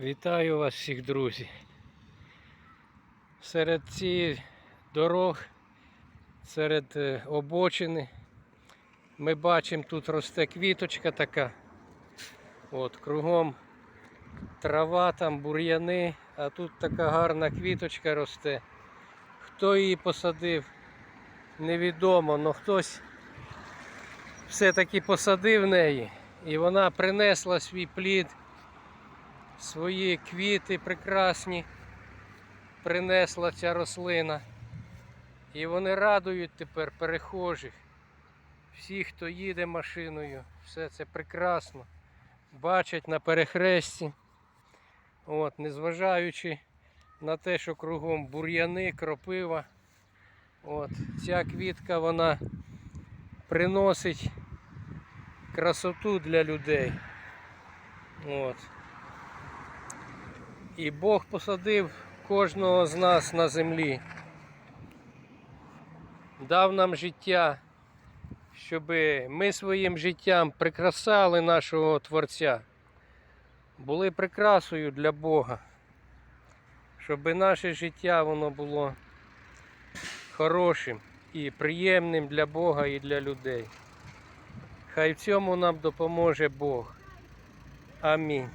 Вітаю вас всіх, друзі. Серед цих дорог, серед е, обочини, ми бачимо, тут росте квіточка така. От, кругом трава, там бур'яни, а тут така гарна квіточка росте. Хто її посадив, невідомо, але хтось все-таки посадив неї і вона принесла свій плід свої квіти прекрасні принесла ця рослина. І вони радують тепер перехожих. Всі, хто їде машиною, все це прекрасно. Бачать на перехресті. От, незважаючи на те, що кругом бур'яни, кропива. От, ця квітка вона приносить красоту для людей. От. І Бог посадив кожного з нас на землі. Дав нам життя, щоб ми своїм життям прикрасали нашого Творця, були прикрасою для Бога, щоб наше життя воно було хорошим і приємним для Бога і для людей. Хай в цьому нам допоможе Бог. Амінь.